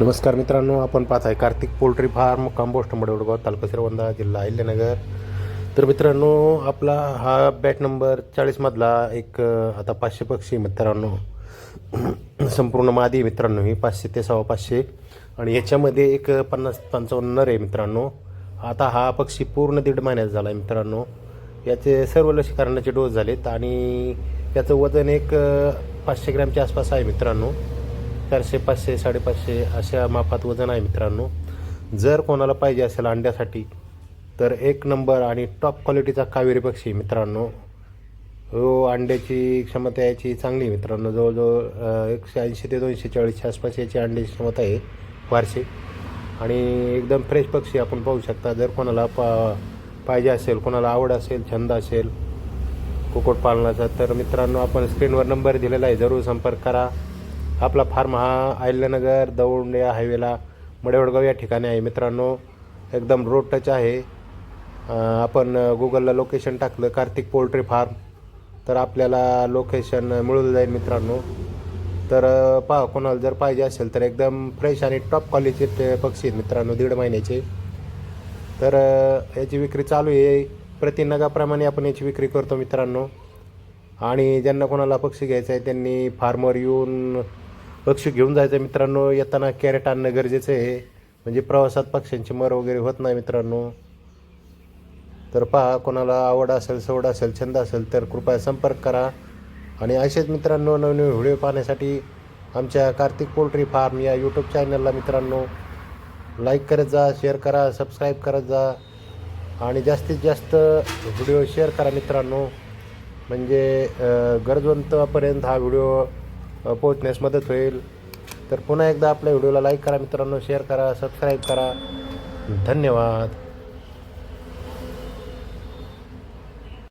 नमस्कार मित्रांनो आपण पाहत आहे Kartik poultry farm compost Madwadgaon तालुका श्रीवंदा जिल्हा अहिल्यानगर. तर मित्रांनो आपला हा बॅट नंबर चाळीसमधला एक आता पाचशे पक्षी मित्रांनो. संपूर्ण मादी मित्रांनो ही पाचशे ते सव्वा पाचशे. आणि याच्यामध्ये एक पन्नास पंचावन्न नर आहे मित्रांनो. आता हा पक्षी पूर्ण दीड महिन्याचा झाला आहे मित्रांनो. याचे सर्व लसीकरणाचे डोस झालेत आणि याचं वजन एक पाचशे ग्रॅमच्या आसपास आहे मित्रांनो. चारशे पाचशे साडेपाचशे अशा मापात वजन आहे मित्रांनो. जर कोणाला पाहिजे असेल अंड्यासाठी तर एक नंबर आणि टॉप क्वालिटीचा कावेरी पक्षी मित्रांनो. हो अंड्याची क्षमता याची चांगली आहे मित्रांनो. जवळजवळ एकशे ऐंशी ते दोनशे चाळीसच्या आसपास याची अंड्याची क्षमता आहे फारशी आणि एकदम फ्रेश पक्षी आपण पाहू शकता. जर कोणाला पा पाहिजे असेल कोणाला आवड असेल छंद असेल कुक्कुटपालनाचा तर मित्रांनो आपण स्क्रीनवर नंबर दिलेला आहे. जरूर संपर्क करा. आपला फार्म हा आयल्यानगर दौंड या हायवेला मडेवडगाव या ठिकाणी आहे. मित्रांनो एकदम रोड टच आहे. आपण गुगलला लोकेशन टाकलं कार्तिक पोल्ट्री फार्म तर आपल्याला लोकेशन मिळून जाईल मित्रांनो. तर पहा कोणाला जर पाहिजे असेल तर एकदम फ्रेश आणि टॉप क्वालिटीचे पक्षी आहेत मित्रांनो दीड महिन्याचे. तर याची विक्री चालू आहे. प्रति नगाप्रमाणे आपण याची विक्री करतो मित्रांनो. आणि ज्यांना कोणाला पक्षी घ्यायचं आहे त्यांनी फार्मवर येऊन पक्ष घेऊन जायचं मित्रांनो. येताना कॅरेट आणणं गरजेचं आहे. म्हणजे प्रवासात पक्ष्यांची मर वगैरे होत नाही मित्रांनो. तर पहा कोणाला आवड असेल सवड असेल छंद असेल तर कृपया संपर्क करा. आणि असेच मित्रांनो नवनवीन व्हिडिओ पाहण्यासाठी आमच्या कार्तिक पोल्ट्री फार्म या यूट्यूब चॅनलला मित्रांनो लाईक करत जा शेअर करा सबस्क्राईब करत जा. आणि जास्तीत जास्त व्हिडिओ शेअर करा मित्रांनो. म्हणजे गरजवंतापर्यंत हा व्हिडिओ पोहोचण्यास मदत होईल. तर पुन्हा एकदा आपल्या व्हिडिओला लाईक करा मित्रांनो शेअर करा सबस्क्राईब करा. धन्यवाद.